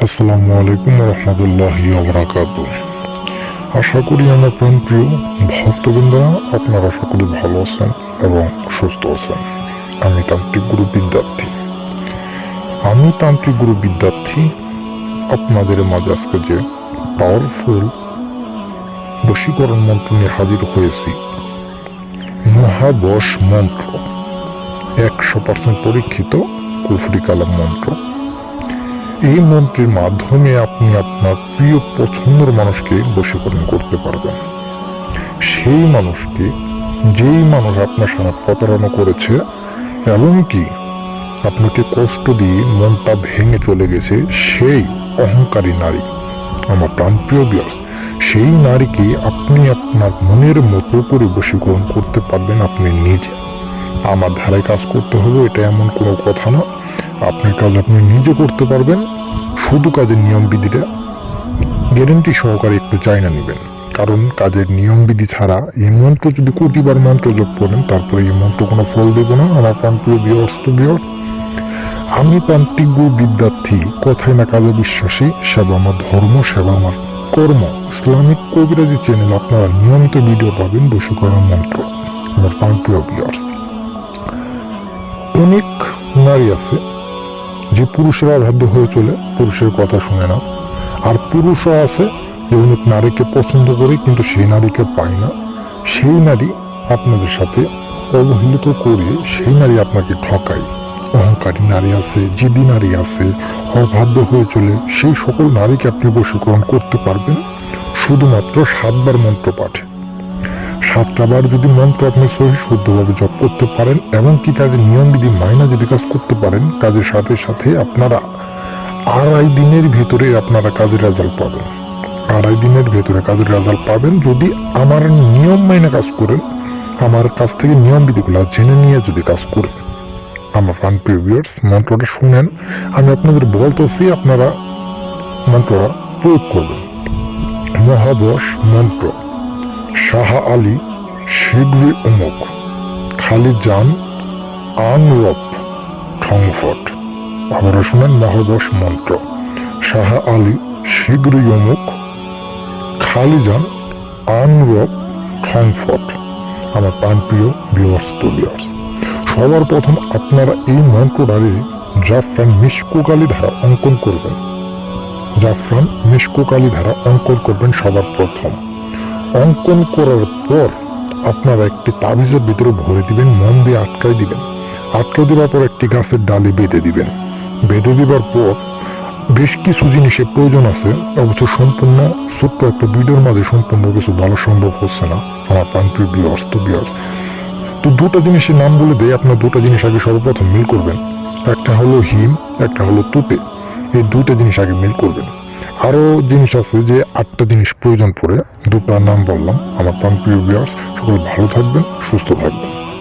আসসালামু আলাইকুম রহমতুল্লাহ বরাকাত আশা করি আমার প্রাণ প্রিয় ভক্তবৃন্দরা আপনারা সকলে ভালো আছেন এবং সুস্থ আছেন। আমি তান্ত্রিক গুরু বিদ্যার্থী। আমি তান্ত্রিক গুরু বিদ্যার্থী আপনাদের মাঝে আজকে যে পাওয়ারফুল বশীকরণ মন্ত্র নিয়ে হাজির হয়েছি, মহাবশ মন্ত্র, একশো পার্সেন্ট পরীক্ষিত কুফরি কালাম মন্ত্র। এই মন্ত্রের মাধ্যমে আপনি আপনার প্রিয় পছন্দের মানুষকে বশীকরণ করতে পারবেন। সেই মানুষকে, যেই মানুষ আপনার সাথে প্রতারণা করেছে, এমনকি আপনাকে কষ্ট দিয়ে মনটা ভেঙে চলে গেছে, সেই অহংকারী নারী, আমার প্রাণপ্রিয় বিয়াস সেই নারীকে আপনি আপনার মনের মতো করে বশীকরণ করতে পারবেন আপনি নিজে। আমার ধারায় কাজ করতে হবে, এটা এমন কোনো কথা না। আপনি কাজ আপনি নিজে করতে পারবেন, শুধু কাজের নিয়ম বিধিটা গ্যারেন্টি সহকারে একটু চাইনা নেবেন। কারণ কাজের নিয়ম বিধি ছাড়া এই মন্ত্র যদি কোটিবার মন্ত্র জপ করেন, তারপরে এই মন্ত্র কোনো ফল দেবে না। আমার প্রাণপ্রিয় বিয়র্স তো বিয়র্স আমি তান্ত্রিক বিদ্যার্থী, কথায় না কাজে বিশ্বাসী, সেবা আমার ধর্ম, সেবা আমার কর্ম। ইসলামিক কবিরাজি চ্যানেল আপনারা নিয়মিত ভিডিও পাবেন বসীকরণ মন্ত্র, আমার প্রাণপ্রিয় বিয়ার্স অনেক নারী আছে যে পুরুষেরা বাধ্য হয়ে চলে, পুরুষের কথা শুনে না আর পুরুষও আছে যে অনেক নারীকে পছন্দ করে কিন্তু সেই নারীকে পায় না। সেই নারী আপনাদের সাথে অবহেলিত করে সেই নারী আপনাকে ঠকায়। অহংকারী নারী আছে, জিদি নারী আছে, অবাধ্য হয়ে চলে সেই সকল নারীকে আপনি বশীকরণ করতে পারবেন। শুধুমাত্র সাতবার মন্ত্র পাঠে। সাতটা বার যদি মন্ত্র আপনি সহি শুদ্ধভাবে জপ করতে পারেন, এবং কি কাজের নিয়ম বিধি মাইনা যদি কাজ করতে পারেন, কাজের সাথে সাথে আপনারা আড়াই দিনের ভিতরে আপনারা কাজের রেজাল্ট পাবেন। আড়াই দিনের ভেতরে কাজের রেজাল্ট পাবেন। যদি আমার নিয়ম মাইনে কাজ করেন, আমার কাছ থেকে নিয়ম বিধিগুলো জেনে নিয়ে যদি কাজ করেন, আমার ফান প্রিভিয়ার্স মন্ত্রটা শুনেন, আমি আপনাদের বলতেছি, আপনারা মন্ত্রটা প্রয়োগ করবেন। মহাবশ মন্ত্র। শাহ আলী শীঘ্রই অমুক খালি যান আনরপ ঠংফট। আবারও শুনেন মহাবশ মন্ত্র। শাহ আলী শীঘ্রই অমুক খালি যান আনরপ ঠংফট। আমার প্রাণপ্রিয় ভিউয়ার্স তো ভিউয়ার্স সবার প্রথম আপনারা এই মন্ত্রটারে জাফরান মিসকোকালি ধারা অঙ্কন করবেন। জাফরান মিসকোকালি ধারা অঙ্কন করবেন সবার প্রথম। অঙ্কন করার পর আপনারা একটি তাবিজের ভিতরে ভরে দিবেন, মন দিয়ে আটকাই দিবেন। আটকে দেওয়ার পর একটি গাছের ডালে বেঁধে দিবেন। বেঁধে দেওয়ার পর বেশ কিছু জিনিসের প্রয়োজন আছে। অবশ্য সম্পূর্ণ ছোট্ট একটা ভিডিওর মাঝে সম্পূর্ণ কিছু বলা সম্ভব হচ্ছে না। আমার প্রাণপ্রিয় বিয়ার্স তো বিয়ার্স তো দুটো জিনিসের নাম বলে দেয় আপনার দুটো জিনিস আগে সর্বপ্রথম মিল করবেন। একটা হলো হিম, একটা হলো তুতে। এই দুটো জিনিস আগে মিল করবেন। আরও জিনিস আছে যে আটটা জিনিস প্রয়োজন পড়ে দুটার নাম বললাম। আমার প্রাণপ্রিয় বিয়ার্স সকল ভালো থাকবেন, সুস্থ থাকবেন।